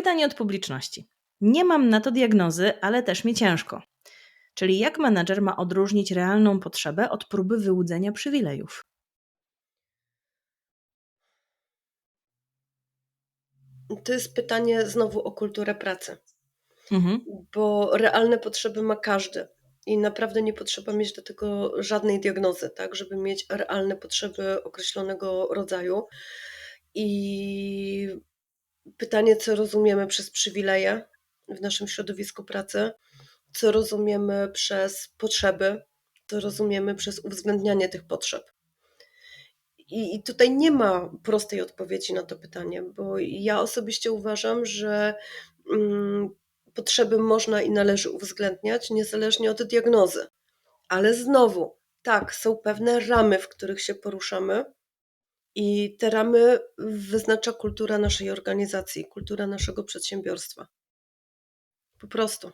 Pytanie od publiczności. Nie mam na to diagnozy, ale też mi ciężko. Czyli jak menedżer ma odróżnić realną potrzebę od próby wyłudzenia przywilejów? To jest pytanie znowu o kulturę pracy, Mhm. bo realne potrzeby ma każdy i naprawdę nie potrzeba mieć do tego żadnej diagnozy, tak, żeby mieć realne potrzeby określonego rodzaju. I pytanie, co rozumiemy przez przywileje w naszym środowisku pracy, co rozumiemy przez potrzeby, co rozumiemy przez uwzględnianie tych potrzeb. I, tutaj nie ma prostej odpowiedzi na to pytanie, bo ja osobiście uważam, że mm, potrzeby można i należy uwzględniać niezależnie od diagnozy. Ale znowu, tak, są pewne ramy, w których się poruszamy, i te ramy wyznacza kultura naszej organizacji, kultura naszego przedsiębiorstwa. Po prostu.